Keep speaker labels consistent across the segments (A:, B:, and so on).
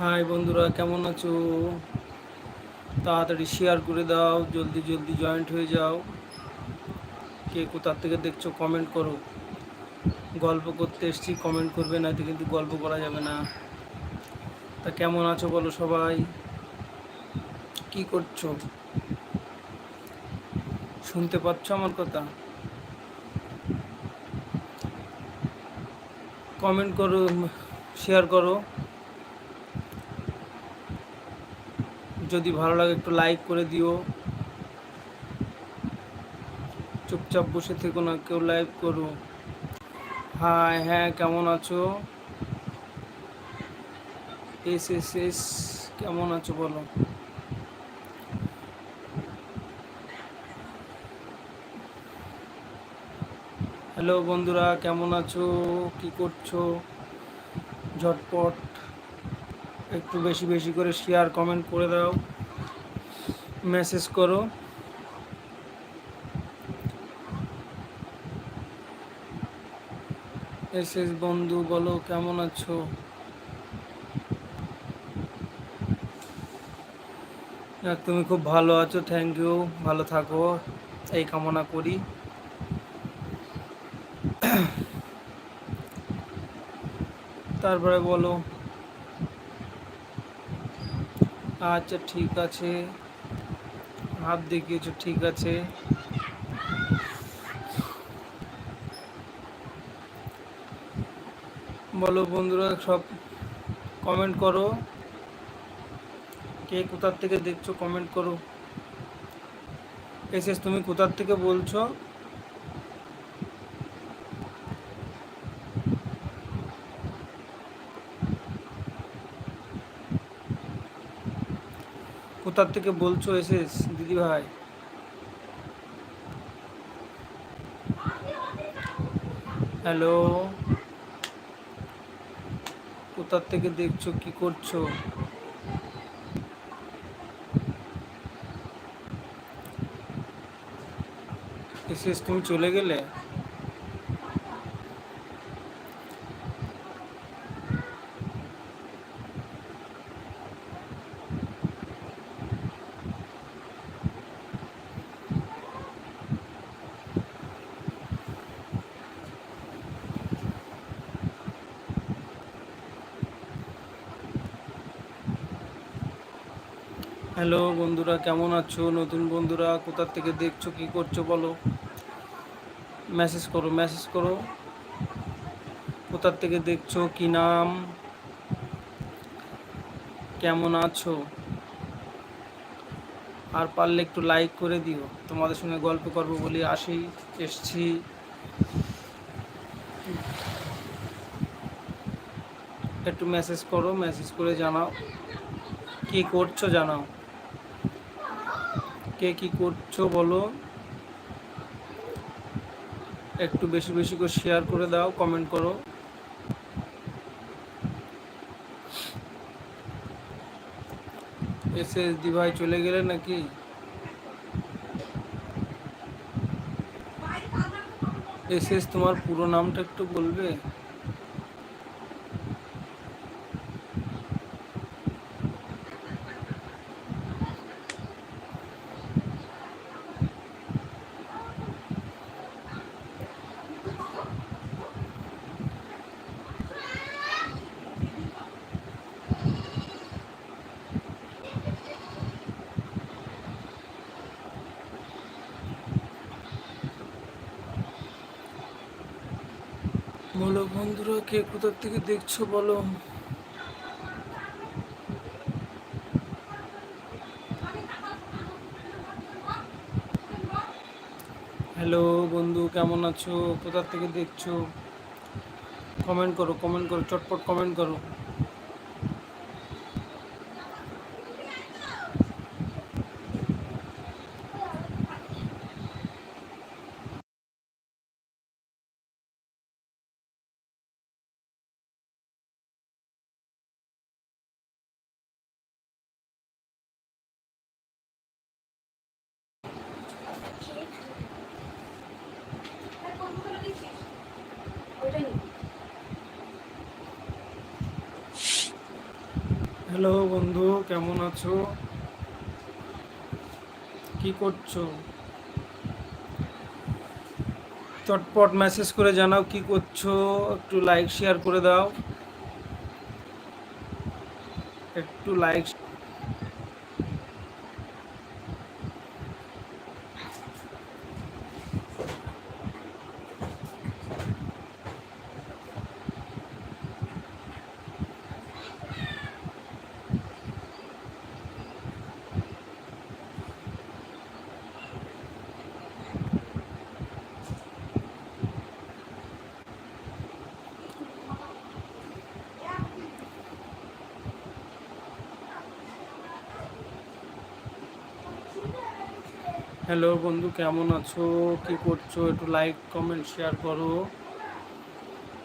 A: High বন্ধুরা, কেমন আছো? তাড়াতাড়ি শেয়ার করে দাও, জলদি জলদি জয়েন্ট হয়ে যাও। কে কোথার থেকে দেখছ কমেন্ট করো। গল্প করতে এসছি কমেন্ট করবে না কিন্তু গল্প করা যাবে না। তা কেমন আছো বলো সবাই? কি করছ? শুনতে পাচ্ছ আমার কথা? কমেন্ট করো শেয়ার করো। যদি ভালো লাগে একটু লাইক করে দিও। চুপচাপ বসে থেকো না, কেউ লাইক করো হাই হ্যাঁ কেমন আছো? এস এস এস কেমন আছো বলো? হ্যালো বন্ধুরা, কেমন আছো? কি করছ? ঝটপট একটু বেশি বেশি করে শেয়ার কমেন্ট করে দাও মেসেজ করো। এস এস বন্ধু বলো, কেমন আছো? তুমি খুব ভালো আছো থ্যাংক ইউ ভালো থাকো, এই কামনা করি। তারপরে বলো আচ্ছা ঠিক আছে। হাত দেখিয়েছো, ঠিক আছে। বলো বন্ধুরা, সব কমেন্ট করো। কে কোথার থেকে দেখছ কমেন্ট করো। এসএস, তুমি কোথার থেকে বলছো? কোথার থেকে বলছো এসএস দিদি ভাই হ্যালো? কোথার থেকে দেখছ, কি করছ? এসএস তুমি চলে গেলে? হ্যালো বন্ধুরা, কেমন আছো? নতুন বন্ধুরা কোথার থেকে দেখছ? কি করছ বলো? মেসেজ করো মেসেজ করো। কোথার থেকে দেখছ? কি নাম? কেমন আছো? আর পারলে একটু লাইক করে দিও। তোমাদের সঙ্গে গল্প করব বলে আসি, এসছি। একটু মেসেজ করো মেসেজ করে জানাও। কি করছ জানাও? কে কি করছ বলো? একটু বেশি বেশি করে শেয়ার করে দাও কমেন্ট করো। এস দি ভাই চলে গেলে নাকি? এস এস তোমার পুরো নামটা একটু বলবে? বলো, বন্ধুরা, কে কোথার থেকে দেখছ বলো? হ্যালো বন্ধু, কেমন আছো? কোথার থেকে দেখছ? কমেন্ট করো কমেন্ট করো, চটপট কমেন্ট করো। হ্যালো বন্ধু, কেমন আছো? কি করছ? চটপট মেসেজ করে জানাও কি করছ, একটু লাইক শেয়ার করে দাও। একটু লাইক হ্যালো বন্ধু, কেমন আছো? কি করছ? একটু লাইক কমেন্ট শেয়ার করো।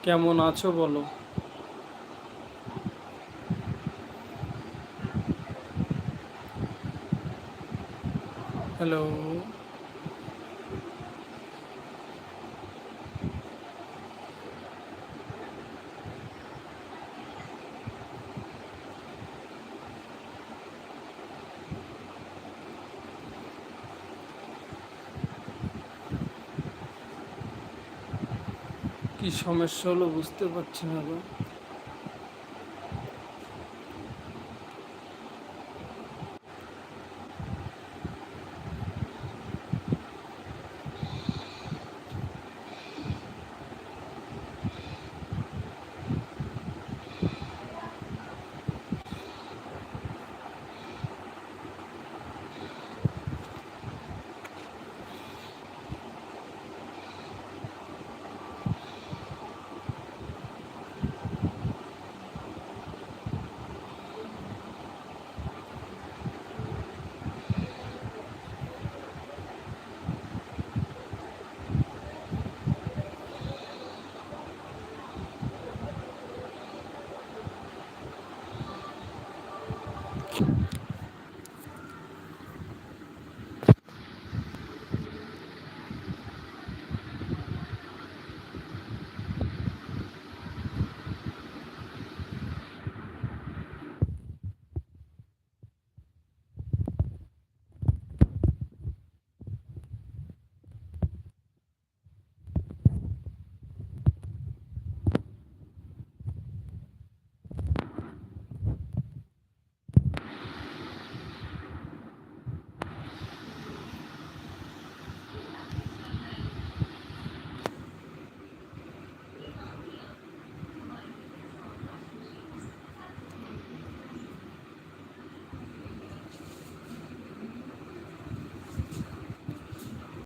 A: কেমন আছো বলো? হ্যালো। কি সমস্যা হলো বুঝতে পারছি না গো।